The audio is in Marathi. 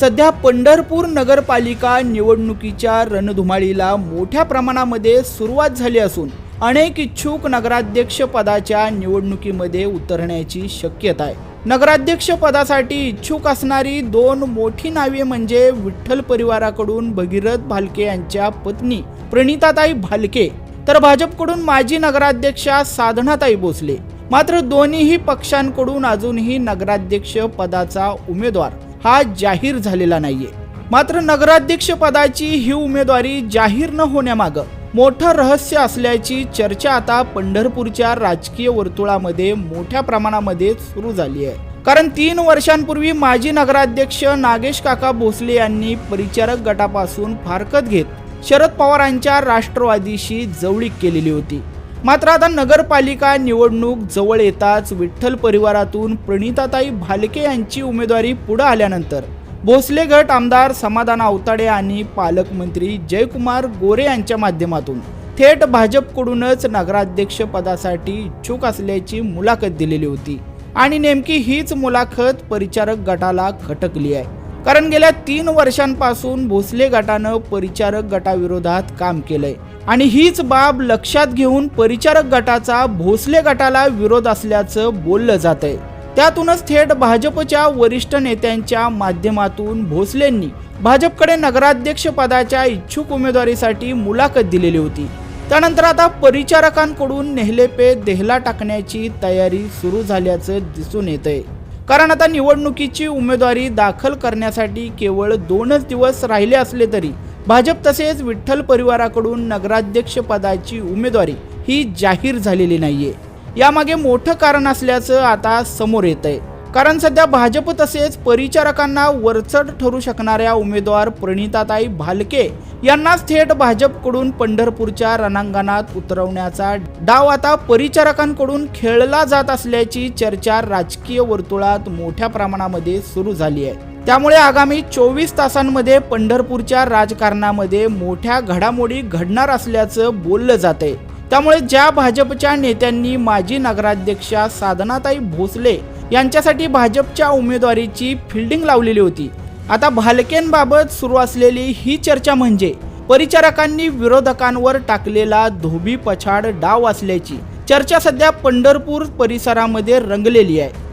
सध्या पंढरपूर नगरपालिका निवडणुकीच्या रणधुमाळीला मोठ्या प्रमाणामध्ये सुरुवात झाली असून अनेक इच्छुक नगराध्यक्ष पदाच्या निवडणुकीमध्ये उतरण्याची शक्यता आहे. नगराध्यक्ष पदासाठी इच्छुक असणारी दोन मोठी नावे म्हणजे विठ्ठल परिवाराकडून भगीरथ भालके यांच्या पत्नी प्रणिताताई भालके तर भाजपकडून माजी नगराध्यक्षा साधनाताई भोसले. मात्र दोन्हीही पक्षांकडून अजूनही नगराध्यक्ष पदाचा उमेदवार हा जाहीर झालेला नाहीये. मात्र नगराध्यक्ष पदाची ही उमेदवारी जाहीर न होण्यामागं मोठं रहस्य असल्याची चर्चा आता पंढरपूरच्या राजकीय वर्तुळामध्ये मोठ्या प्रमाणामध्ये सुरू झाली आहे कारण तीन वर्षांपूर्वी माजी नगराध्यक्ष नागेश काका भोसले यांनी परिचारक गटापासून फारकत घेत शरद पवारांच्या राष्ट्रवादीशी जवळीक केलेली होती. मात्र आता नगरपालिका निवडणूक जवळ येताच विठ्ठल परिवारातून प्रणिताताई भालके यांची उमेदवारी पुढे आल्यानंतर भोसले गट आमदार समाधान आवताडे आणि पालकमंत्री जयकुमार गोरे यांच्या माध्यमातून थेट भाजपकडूनच नगराध्यक्ष पदासाठी इच्छुक असल्याची मुलाखत दिलेली होती. आणि नेमकी हीच मुलाखत परिचारक गटाला खटकली आहे. कारण गेल्या तीन वर्षांपासून भोसले गटानं परिचारक गटाविरोधात काम केलंय. आणि हीच बाब लक्षात घेऊन परिचारक गटाचा भोसले गटाला विरोध असल्याचं बोललं जात आहे त्यातूनच थेट भाजपच्या वरिष्ठ नेत्यांच्या माध्यमातून भोसलेंनी भाजपकडे नगराध्यक्ष पदाच्या इच्छुक उमेदवारीसाठी मुलाखत दिलेली होती. त्यानंतर आता परिचारकांकडून नेहलेपे देहला टाकण्याची तयारी सुरू झाल्याचं दिसून येत आहे कारण आता निवडणुकीची उमेदवारी दाखल करण्यासाठी केवळ दोनच दिवस राहिले असले तरी भाजप तसेच विठ्ठल परिवाराकडून नगराध्यक्ष पदाची उमेदवारी ही जाहीर झालेली नाहीये. यामागे मोठं कारण असल्याचं आता समोर येत आहे कारण सध्या भाजप तसेच परिचारकांना वरचढ ठरू शकणाऱ्या उमेदवार प्रणिताताई भालके यांनाच थेट भाजपकडून पंढरपूरच्या रणांगणात उतरवण्याचा डाव आता परिचारकांकडून खेळला जात असल्याची चर्चा राजकीय वर्तुळात मोठ्या प्रमाणामध्ये सुरू झाली आहे. त्यामुळे आगामी चोवीस तासांमध्ये पंढरपूरच्या राजकारणामध्ये मोठ्या घडामोडी घडणार असल्याचं बोललं जात आहे त्यामुळे ज्या भाजपच्या नेत्यांनी माजी नगराध्यक्षा साधनाताई भोसले यांच्यासाठी भाजपच्या उमेदवारीची फिल्डिंग लावलेली होती. आता भालकेंबाबत सुरू असलेली ही चर्चा म्हणजे परिचारकांनी विरोधकांवर टाकलेला धोबी पछाड डाव असल्याची. चर्चा सध्या पंढरपूर परिसरामध्ये रंगलेली आहे.